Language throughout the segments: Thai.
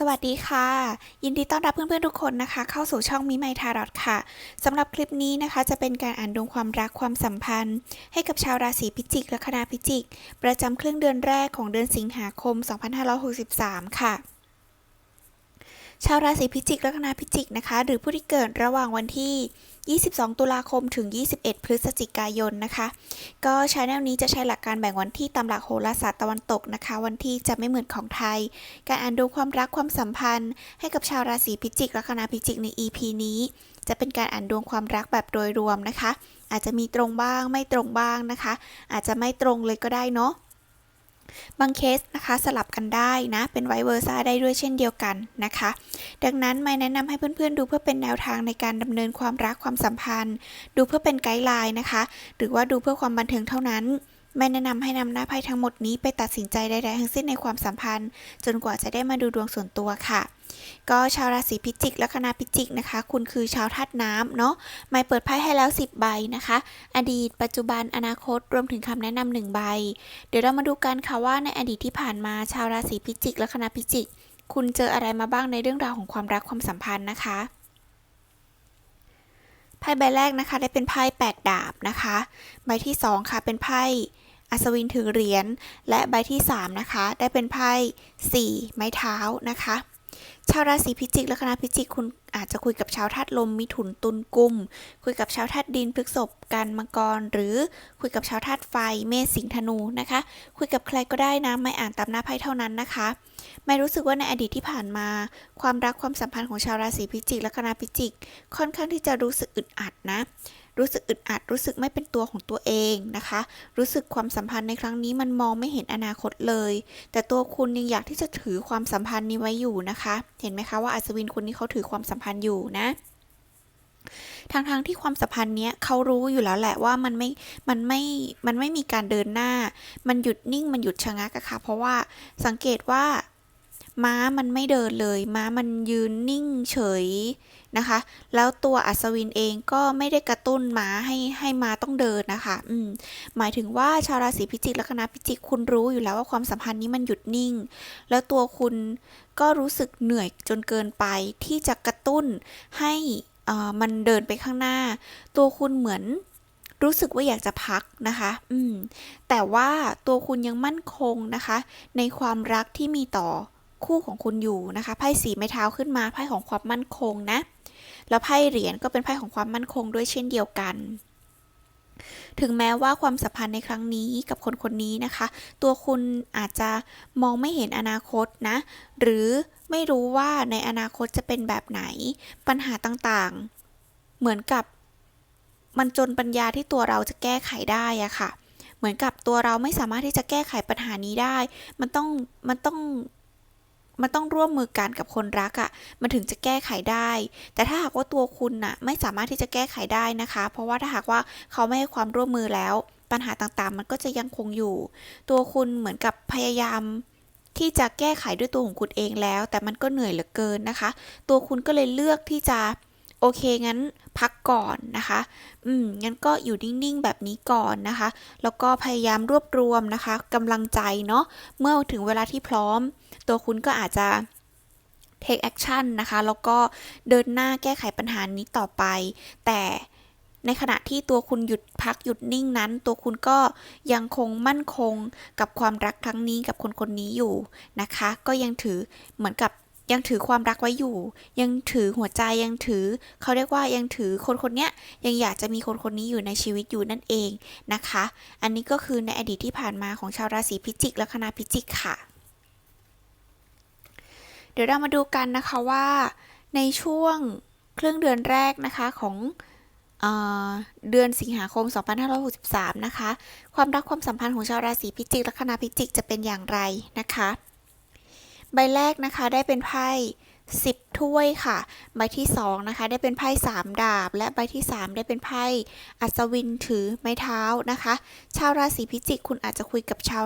สวัสดีค่ะ ยินดีต้อนรับเพื่อนๆทุกคนนะคะ เข้าสู่ช่องมิไมทารอตค่ะสำหรับคลิปนี้นะคะ จะเป็นการอ่านดวงความรักความสัมพันธ์ ให้กับชาวราศีพิจิกและคณะพิจิก ประจำครึ่งเดือนแรกของเดือนสิงหาคม 2563 ค่ะ ชาวราศีพิจิกละคณะพิจิกนะคะ หรือผู้ที่เกิดระหว่างวันที่ 22 ตุลาคมถึง 21 พฤศจิกายนนะคะ ก็ชาแนลนี้จะใช้หลักการแบ่งวันที่ตามหลักโหราศาสตร์ตะวันตกนะคะ วันที่จะไม่เหมือนของไทย การอ่านดูความรักความสัมพันธ์ ให้กับชาวราศีพิจิกและคณะพิจิกใน EP นี้ จะเป็นการอ่านดวงความรักแบบโดยรวมนะคะ อาจจะมีตรงบ้างไม่ตรงบ้างนะคะ อาจจะไม่ตรงเลยก็ได้เนาะ บางเคสนะคะสลับกันได้นะ เป็นไวเวอร์ซ่าได้ด้วยเช่นเดียวกันนะคะ ดังนั้นไม่แนะนำให้เพื่อนๆ ดูเพื่อเป็นแนวทางในการดำเนินความรักความสัมพันธ์ ดูเพื่อเป็นไกด์ไลน์นะคะ หรือว่าดูเพื่อความบันเทิงเท่านั้น ไม่แนะนำให้นำหน้าไพ่ทั้งหมดนี้ไปตัดสินใจใดๆทั้งสิ้นในความสัมพันธ์ จนกว่าจะได้มาดูดวงส่วนตัวค่ะ ก็ชาวราศีพิจิกและคณะพิจิกนะคะ คุณคือชาวธาตุน้ำเนาะไม่เปิดไพ่ให้แล้ว 10 ใบนะคะ อดีต ปัจจุบันอนาคตรวมถึงคำแนะนำหนึ่งใบ เดี๋ยวเรามาดูกันค่ะว่าในอดีตที่ผ่านมาชาวราศีพิจิกและคณะพิจิก คุณเจออะไรมาบ้างในเรื่องราวของความรักความสัมพันธ์นะคะไพ่ใบแรกนะคะได้เป็นไพ่แปดดาบนะคะ ใบที่สองค่ะเป็นไพ่อัศวินถือเหรียญและใบที่สามนะคะ ได้เป็นไพ่สี่ไม้เท้านะคะ ชาวราศีพิจิกและคณะพิจิกคุณอาจจะคุยกับชาวธาตุลมมิถุนตุลกุม คุยกับชาวธาตุดินพฤกษภกันมังกร หรือคุยกับชาวธาตุไฟเมษสิงห์ธนูนะคะ คุยกับใครก็ได้นะไม่อ่านตามหน้าไพ่เท่านั้นนะคะไม่รู้สึกว่าในอดีตที่ผ่านมา ความรักความสัมพันธ์ของชาวราศีพิจิกและคณะพิจิก ค่อนข้างที่จะรู้สึกอึดอัดนะ รู้สึกอึดอัด รู้สึกไม่เป็นตัวของตัวเองนะคะ รู้สึกความสัมพันธ์ในครั้งนี้มันมองไม่เห็นอนาคตเลย แต่ตัวคุณยังอยากที่จะถือความสัมพันธ์นี้ไว้อยู่นะคะ เห็นไหมคะว่าอัศวินคนนี้เขาถือความสัมพันธ์อยู่นะทางทางที่ความสัมพันธ์เนี้ยเขารู้อยู่แล้วแหละว่ามันไม่ มันไม่ มันไม่มีการเดินหน้า มันหยุดนิ่ง มันหยุดชะงักอะค่ะ เพราะว่าสังเกตว่า ม้ามันไม่เดินเลย ม้ามันยืนนิ่งเฉยนะคะ แล้วตัวอัศวินเองก็ไม่ได้กระตุ้นม้าให้ให้ม้าต้องเดินนะคะ อืม หมายถึงว่าชาวราศีพิจิกละคณะพิจิกคุณรู้อยู่แล้วว่าความสัมพันธ์นี้มันหยุดนิ่ง แล้วตัวคุณก็รู้สึกเหนื่อยจนเกินไปที่จะกระตุ้นให้อ่มันเดินไปข้างหน้า ตัวคุณเหมือนรู้สึกว่าอยากจะพักนะคะ อืม แต่ว่าตัวคุณยังมั่นคงนะคะ ในความรักที่มีต่อ คู่ของคุณอยู่นะคะ ไพ่สีไม้เท้าขึ้นมา ไพ่ของความมั่นคงนะ แล้วไพ่เหรียญก็เป็นไพ่ของความมั่นคงด้วยเช่นเดียวกัน ถึงแม้ว่าความสัมพันธ์ในครั้งนี้กับคนคนนี้นะคะ ตัวคุณอาจจะมองไม่เห็นอนาคตนะ หรือไม่รู้ว่าในอนาคตจะเป็นแบบไหน ปัญหาต่างๆ เหมือนกับมันจนปัญญาที่ตัวเราจะแก้ไขได้อะค่ะ เหมือนกับตัวเราไม่สามารถที่จะแก้ไขปัญหานี้ได้ มันต้อง มันต้อง มันต้องร่วมมือกันกับคนรักอะ่ะ มันถึงจะแก้ไขได้ แต่ถ้าหากว่าตัวคุณน่ะไม่สามารถที่จะแก้ไขได้นะคะ เพราะว่าถ้าหากว่าเขาไม่ให้ความร่วมมือแล้ว ปัญหาต่างๆ มันก็จะยังคงอยู่ ตัวคุณเหมือนกับพยายามที่จะแก้ไขด้วยตัวของคุณเองแล้ว แต่มันก็เหนื่อยเหลือเกินนะคะ ตัวคุณก็เลยเลือกที่จะ เคงั้นพักก่อนนะคะ อืม งั้นก็อยู่นิ่งๆ แบบนี้ก่อนนะคะ แล้วก็พยายามรวบรวมนะคะกำลังใจเนาะ เมื่อถึงเวลาที่พร้อม ตัวคุณก็อาจจะ take action นะคะ แล้วก็เดินหน้าแก้ไขปัญหานี้ต่อไป แต่ในขณะที่ตัวคุณหยุดพักหยุดนิ่งนั้น ตัวคุณก็ยังคงมั่นคงกับความรักครั้งนี้กับคนคนนี้อยู่นะคะ ก็ยังถือเหมือนกับ ยังถือความรักไว้อยู่ ยังถือหัวใจยังถือ เขาเรียกว่ายังถือคนคนเนี้ยยังอยากจะมีคนคนนี้อยู่ในชีวิตอยู่นั่นเองนะคะ อันนี้ก็คือในอดีตที่ผ่านมาของชาวราศีพิจิกและคณะพิจิกค่ะ เดี๋ยวเรามาดูกันนะคะว่าในช่วงครึ่งเดือนแรกนะคะของเออเดือนสิงหาคม 2563 นะคะ ความรักความสัมพันธ์ของชาวราศีพิจิกและคณะพิจิกจะเป็นอย่างไรนะคะ ใบแรกนะคะได้เป็นไพ่สิบถ้วยค่ะ ใบที่สองนะคะได้เป็นไพ่สามดาบ และใบที่สามได้เป็นไพ่อัศวินถือไม้เท้านะคะ ชาวราศีพิจิกคุณอาจจะคุยกับชาว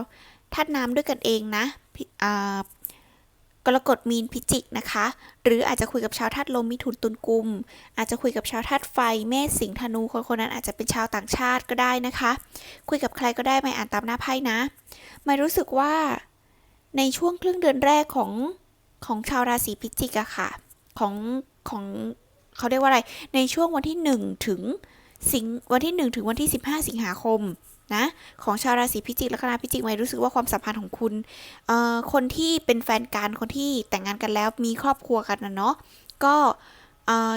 ธาตุน้ำด้วยกันเองนะพิอ่ากรกฎมีนพิจิกนะคะ หรืออาจจะคุยกับชาวธาตุลมมิถุนตุลกุม อาจจะคุยกับชาวธาตุไฟเมษสิงห์ธนูคนคนนั้นอาจจะเป็นชาวต่างชาติก็ได้นะคะ คุยกับใครก็ได้ไม่อ่านตามหน้าไพ่นะ ไม่รู้สึกว่า ในช่วงครึ่งเดือนแรกของของชาวราศีพิจิกอะค่ะ ของของเขาเรียกว่าอะไร ในช่วงวันที่1ถึงสิงวันที่ 1 ถึงวันที่ 15 สิงหาคมนะของชาวราศีพิจิกและคณะพิจิกไม่รู้สึกว่าความสัมพันธ์ของคุณเอ่อคนที่เป็นแฟนกันคนที่แต่งงานกันแล้วมีครอบครัวกันนะเนาะก็เอ่อ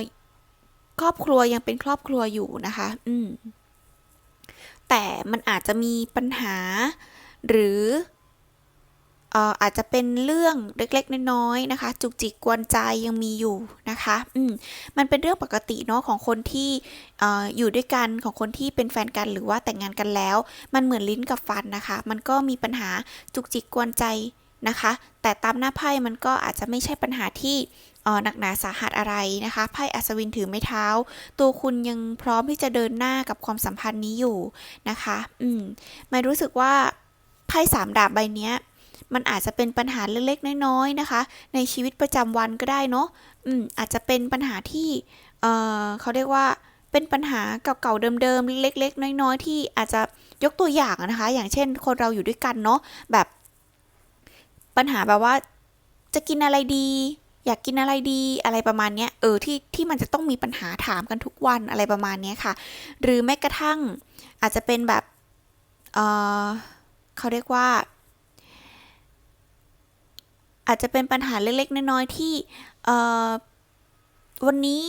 ครอบครัวยังเป็นครอบครัวอยู่นะคะ อืมแต่มันอาจจะมีปัญหา หรือ อาจจะเป็นเรื่องเล็กๆน้อยๆนะคะ จุกจิกกวนใจยังมีอยู่นะคะอืมมันเป็นเรื่องปกติเนาะของคนที่ออยู่ด้วยกันของคนที่เป็นแฟนกันหรือว่าแต่งงานกันแล้ว มันเหมือนลิ้นกับฟันนะคะ มันก็มีปัญหาจุกจิกกวนใจนะคะ แต่ตามหน้าไพ่มันก็อาจจะไม่ใช่ปัญหาที่หนักหนาสาหัสอะไรนะคะไพ่อัศวินถือไม้เท้า ตัวคุณยังพร้อมที่จะเดินหน้ากับความสัมพันธ์นี้อยู่นะคะ อืมไม่รู้สึกว่าไพ่สามดาบใบเนี้ย มันอาจจะเป็นปัญหาเล็กๆ น้อยๆนะคะ ในชีวิตประจำวันก็ได้เนาะอืมอาจจะเป็นปัญหาที่เอ่อเขาเรียกว่าเป็นปัญหาเก่าๆเดิมๆเล็ก ๆ น้อยๆ ที่อาจจะยกตัวอย่างนะคะ อย่างเช่น คนเราอยู่ด้วยกันเนาะแบบปัญหาแบบว่าจะกินอะไรดี อยากกินอะไรดีอะไรประมาณเนี้ยเออที่ที่มันจะต้องมีปัญหาถามกันทุกวันอะไรประมาณเนี้ยค่ะ หรือแม้กระทั่งอาจจะเป็นแบบเอ่อเขาเรียกว่า อาจจะเป็นปัญหาเล็ก ๆ น้อยๆที่วันนี้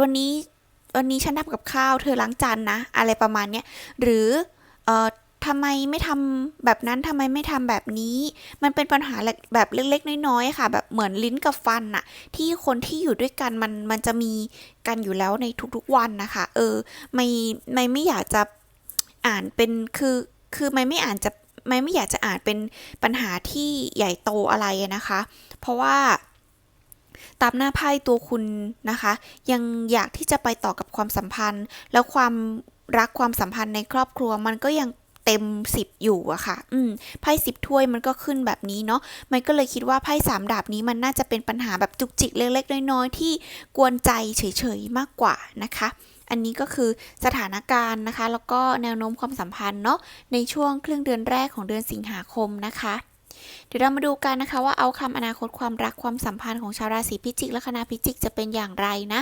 วันนี้วันนี้ฉันทำกับข้าวเธอล้างจานนะ อะไรประมาณเนี้ยหรือเอ่อทำไมไม่ทำแบบนั้นทำไมไม่ทำแบบนี้ มันเป็นปัญหาแบบเล็กๆน้อยๆค่ะ แบบเหมือนลิ้นกับฟันน่ะ ที่คนที่อยู่ด้วยกันมันมันจะมีกันอยู่แล้วในทุกๆวันนะคะ เออ ไม่ไม่ไม่อยากจะอ่านเป็นคือคือไม่ไม่อ่านจะ ไม่ไม่อยากจะอ่านเป็นปัญหาที่ใหญ่โตอะไรนะคะ เพราะว่าตามหน้าไพ่ตัวคุณนะคะ ยังอยากที่จะไปต่อกับความสัมพันธ์ แล้วความรักความสัมพันธ์ในครอบครัวมันก็ยังเต็มสิบอยู่อะค่ะ อืม ไพ่สิบถ้วยมันก็ขึ้นแบบนี้เนาะ มันก็เลยคิดว่าไพ่สามดาบนี้มันน่าจะเป็นปัญหาแบบจุกจิกเล็กๆน้อยๆที่กวนใจเฉยๆมากกว่านะคะ อันนี้ก็คือสถานการณ์นะคะ แล้วก็แนวโน้มความสัมพันธ์เนาะในช่วงครึ่งเดือนแรกของเดือนสิงหาคมนะคะเดี๋ยวเรามาดูกันนะคะว่าเอาคำอนาคตความรักความสัมพันธ์ของชาวราศีพิจิกและคณะพิจิกจะเป็นอย่างไรนะ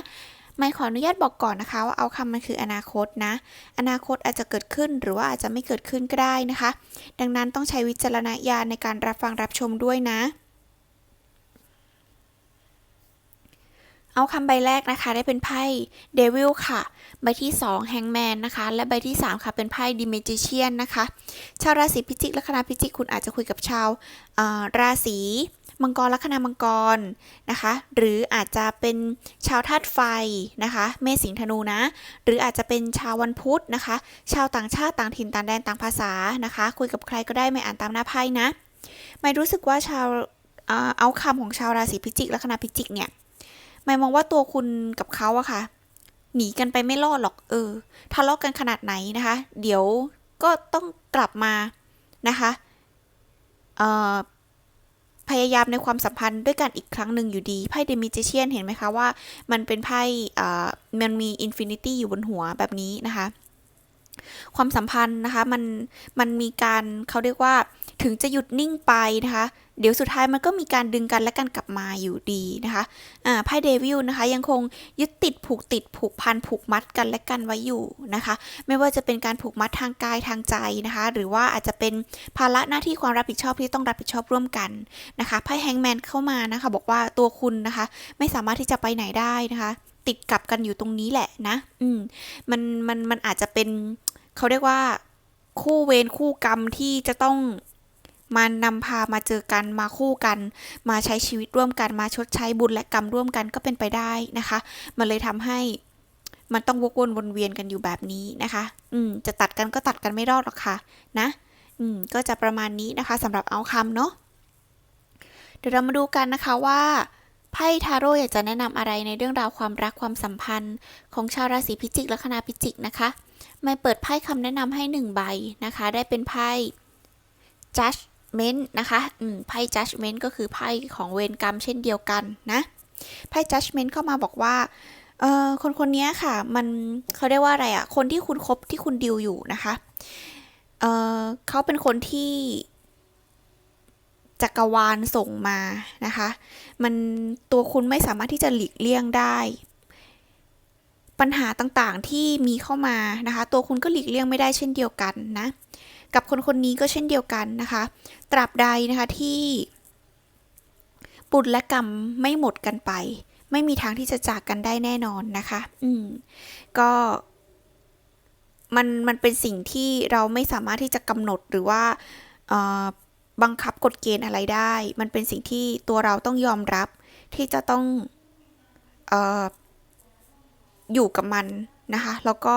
ไม่ขออนุญาตบอกก่อนนะคะ ว่าเอาคำมันคืออนาคตนะ อนาคตอาจจะเกิดขึ้นหรือว่าอาจจะไม่เกิดขึ้นก็ได้นะคะ ดังนั้นต้องใช้วิจารณญาณในการรับฟังรับชมด้วยนะ เอาคำใบแรกนะคะได้เป็นไพ่เดวิลค่ะ ใบที่2แฮงแมนนะคะ และใบที่ 3 ค่ะเป็นไพ่ดิเมจิเชียนนะคะ ชาวราศีพิจิกและคณะพิจิกคุณอาจจะคุยกับชาวราศีมังกรและคณะมังกรนะคะ หรืออาจจะเป็นชาวธาตุไฟนะคะ เมษสิงธนูนะ หรืออาจจะเป็นชาววันพุธนะคะ ชาวต่างชาติต่างถิ่นต่างแดนต่างภาษานะคะ คุยกับใครก็ได้ไม่อ่านตามหน้าไพ่นะ ไม่รู้สึกว่าชาวเอาคำของชาวราศีพิจิกและคณะพิจิกเนี่ย ไม่มองว่าตัวคุณกับเขาอะค่ะ หนีกันไปไม่รอดหรอกเออทะเลาะกันขนาดไหนนะคะ เดี๋ยวก็ต้องกลับมานะคะเอ่อพยายามในความสัมพันธ์ด้วยกันอีกครั้งหนึ่งอยู่ดี ไพ่เดมิจเชียนเห็นไหมคะว่า มันเป็นไพ่อ่ามันมีอินฟินิตี้อยู่บนหัวแบบนี้นะคะ ความสัมพันธ์นะคะ มันมันมีการเขาเรียกว่า ถึงจะหยุดนิ่งไปนะคะ เดี๋ยวสุดท้ายมันก็มีการดึงกันและกันกลับมาอยู่ดีนะคะอ่าไพ่เดวิลนะคะยังคงยึดติดผูกติดผูกพันผูกมัดกันและกันไว้อยู่นะคะ ไม่ว่าจะเป็นการผูกมัดทางกายทางใจนะคะ หรือว่าอาจจะเป็นภาระหน้าที่ความรับผิดชอบที่ต้องรับผิดชอบร่วมกันนะคะไพ่แฮงแมนเข้ามานะคะ บอกว่าตัวคุณนะคะ ไม่สามารถที่จะไปไหนได้นะคะ ติดกับกันอยู่ตรงนี้แหละนะ อืมมันมันมันอาจจะเป็นเขาเรียกว่าคู่เวรคู่กรรมที่จะต้อง มานำพามาเจอกันมาคู่กัน มาใช้ชีวิตร่วมกันมาชดใช้บุญและกรรมร่วมกันก็เป็นไปได้นะคะ มันเลยทำให้มันต้องวกวนวนเวียนกันอยู่แบบนี้นะคะ อืม จะตัดกันก็ตัดกันไม่รอดหรอกค่ะ นะ อืม ก็จะประมาณนี้นะคะสำหรับเอาคำเนาะ เดี๋ยวเรามาดูกันนะคะว่าไพ่ทาโร่อยากจะแนะนำอะไรในเรื่องราวความรักความสัมพันธ์ ของชาวราศีพิจิกและคณะพิจิกนะคะ ไม่เปิดไพ่คำแนะนำให้หนึ่งใบนะคะ ได้เป็นไพ่ judgment นะคะไพ่ judgment ก็คือไพ่ของเวรกรรมเช่นเดียวกันนะ ไพ่ judgment เข้ามาบอกว่าเออคนคนนี้ค่ะ มันเขาเรียกว่าอะไรอะคนที่คุณคบที่คุณดิวอยู่นะคะ เออเขาเป็นคนที่จักรวาลส่งมานะคะ มันตัวคุณไม่สามารถที่จะหลีกเลี่ยงได้ ปัญหาต่างๆที่มีเข้ามานะคะ ตัวคุณก็หลีกเลี่ยงไม่ได้เช่นเดียวกันนะ กับคนคนนี้ก็เช่นเดียวกันนะคะ ตราบใดนะคะที่บุญและกรรมไม่หมดกันไป ไม่มีทางที่จะจากกันได้แน่นอนนะคะ อืม ก็มันมันเป็นสิ่งที่เราไม่สามารถที่จะกำหนดหรือว่าบังคับกฎเกณฑ์อะไรได้ มันเป็นสิ่งที่ตัวเราต้องยอมรับที่จะต้องออยู่กับมันนะคะ แล้วก็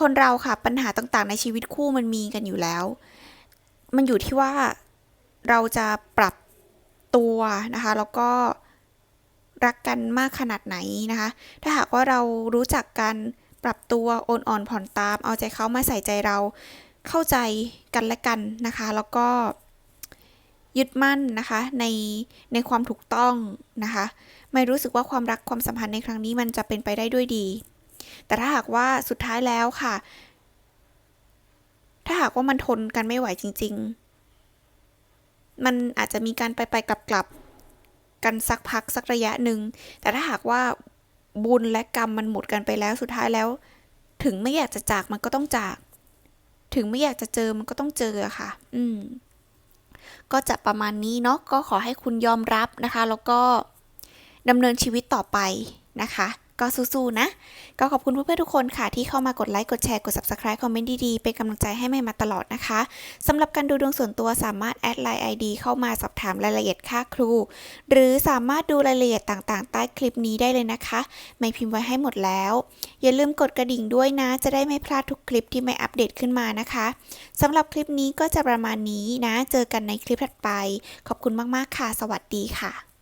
คนเราค่ะปัญหาต่างๆ ในชีวิตคู่มันมีกันอยู่แล้ว มันอยู่ที่ว่าเราจะปรับตัวนะคะ แล้วก็รักกันมากขนาดไหนนะคะ ถ้าหากว่าเรารู้จักกันปรับตัวโอนอ่อนผ่อนตาม เอาใจเขามาใส่ใจเราเข้าใจกันและกันนะคะ แล้วก็ยึดมั่นนะคะในในความถูกต้องนะคะ ไม่รู้สึกว่าความรักความสัมพันธ์ในครั้งนี้มันจะเป็นไปได้ด้วยดี แต่ถ้าหากว่าสุดท้ายแล้วค่ะ ถ้าหากว่ามันทนกันไม่ไหวจริง ๆ มันอาจจะมีการไปไปกลับกลับกันสักพักสักระยะหนึ่ง แต่ถ้าหากว่าบุญและกรรมมันหมดกันไปแล้วสุดท้ายแล้ว ถึงไม่อยากจะจากมันก็ต้องจาก ถึงไม่อยากจะเจอมันก็ต้องเจอค่ะ อืม ก็จะประมาณนี้เนาะก็ขอให้คุณยอมรับนะคะ แล้วก็ดำเนินชีวิตต่อไปนะคะ ก็สู้ๆนะ ก็ขอบคุณเพื่อนๆทุกคนค่ะที่เข้ามากดไลค์ กดแชร์ กด subscribe คอมเมนต์ดีๆ เป็นกำลังใจให้ใหม่มาตลอดนะคะสำหรับการดูดวงส่วนตัวสามารถแอดไลน์ ID เข้ามาสอบถามรายละเอียดค่าครู หรือสามารถดูรายละเอียดต่างๆ ใต้คลิปนี้ได้เลยนะคะ ไม่พิมพ์ไว้ให้หมดแล้ว อย่าลืมกดกระดิ่งด้วยนะ จะได้ไม่พลาดทุกคลิปที่ไม่อัปเดตขึ้นมานะคะสำหรับคลิปนี้ก็จะประมาณนี้นะ เจอกันในคลิปถัดไป ขอบคุณมากๆค่ะ สวัสดีค่ะ